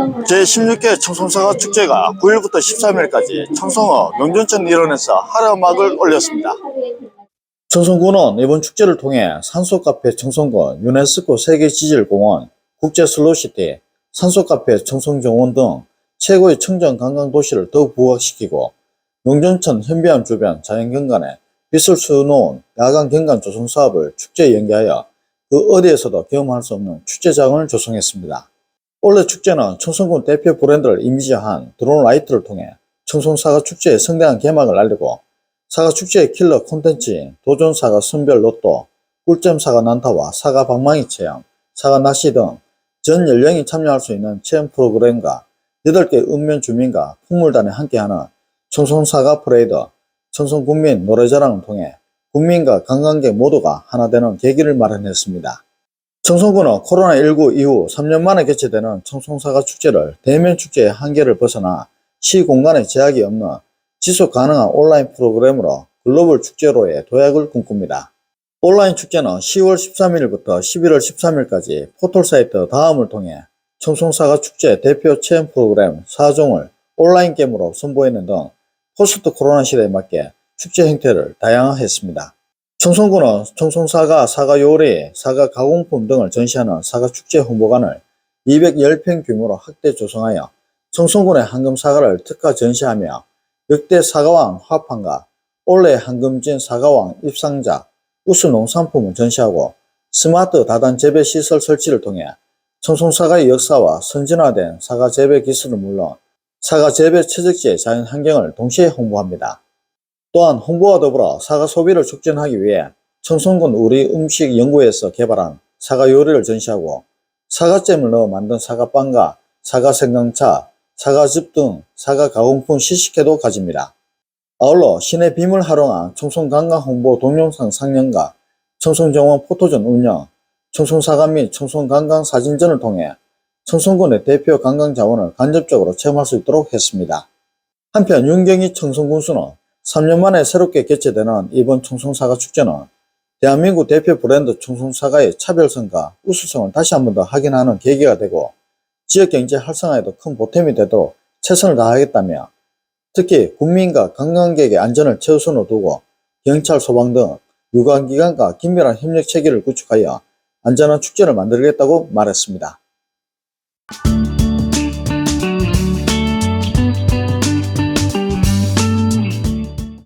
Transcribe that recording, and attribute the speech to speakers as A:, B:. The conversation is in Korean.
A: 제16회 청송사과 축제가 9일부터 13일까지 청송어 명준천 일원에서 하루막을 올렸습니다. 청송군은 이번 축제를 통해 산소카페 청송군, 유네스코 세계지질공원, 국제슬로시티, 산소카페 청송정원 등 최고의 청정 관광 도시를 더욱 부각시키고 명준천 현비암 주변 자연경관에 빛을 수놓은 야간 경관 조성 사업을 축제에 연계하여 그 어디에서도 경험할 수 없는 축제장을 조성했습니다. 올해 축제는 청송군 대표 브랜드를 이미지한 드론 라이트를 통해 청송 사과 축제의 성대한 개막을 알리고 사과 축제의 킬러 콘텐츠인 도전 사과 선별 로또, 꿀잼 사과 난타와 사과 방망이 체험, 사과 낚시 등 전 연령이 참여할 수 있는 체험 프로그램과 8개 읍면 주민과 풍물단이 함께하는 청송 사과 프레이드, 청송 국민 노래자랑을 통해 국민과 관광객 모두가 하나 되는 계기를 마련했습니다. 청송군은 코로나19 이후 3년 만에 개최되는 청송사과 축제를 대면 축제의 한계를 벗어나 시 공간에 제약이 없는 지속 가능한 온라인 프로그램으로 글로벌 축제로의 도약을 꿈꿉니다. 온라인 축제는 10월 13일부터 11월 13일까지 포털사이트 다음을 통해 청송사과 축제 대표 체험 프로그램 4종을 온라인 게임으로 선보이는 등 포스트 코로나 시대에 맞게 축제 형태를 다양화했습니다. 청송군은 청송사과, 사과 요리, 사과 가공품 등을 전시하는 사과 축제 홍보관을 210평 규모로 확대 조성하여 청송군의 황금 사과를 특화 전시하며 역대 사과왕 화판과 올해 황금진 사과왕 입상자 우수 농산품을 전시하고 스마트 다단 재배 시설 설치를 통해 청송사과의 역사와 선진화된 사과 재배 기술을 물론 사과 재배 채적지의 자연 환경을 동시에 홍보합니다. 또한 홍보와 더불어 사과 소비를 촉진하기 위해 청송군 우리 음식 연구에서 개발한 사과 요리를 전시하고 사과잼을 넣어 만든 사과빵과 사과 생강차, 사과즙 등 사과 가공품 시식회도 가집니다. 아울러 신의 빔을 활용한 청송관광 홍보 동영상 상영과 청송정원 포토전 운영, 청송사과 및 청송관광 사진전을 통해 청송군의 대표 관광 자원을 간접적으로 체험할 수 있도록 했습니다. 한편 윤경희 청송군수는 3년 만에 새롭게 개최되는 이번 청송사과 축제는 대한민국 대표 브랜드 청송사과의 차별성과 우수성을 다시 한 번 더 확인하는 계기가 되고 지역경제 활성화에도 큰 보탬이 되도록 최선을 다하겠다며 특히 국민과 관광객의 안전을 최우선으로 두고 경찰, 소방 등 유관기관과 긴밀한 협력 체계를 구축하여 안전한 축제를 만들겠다고 말했습니다.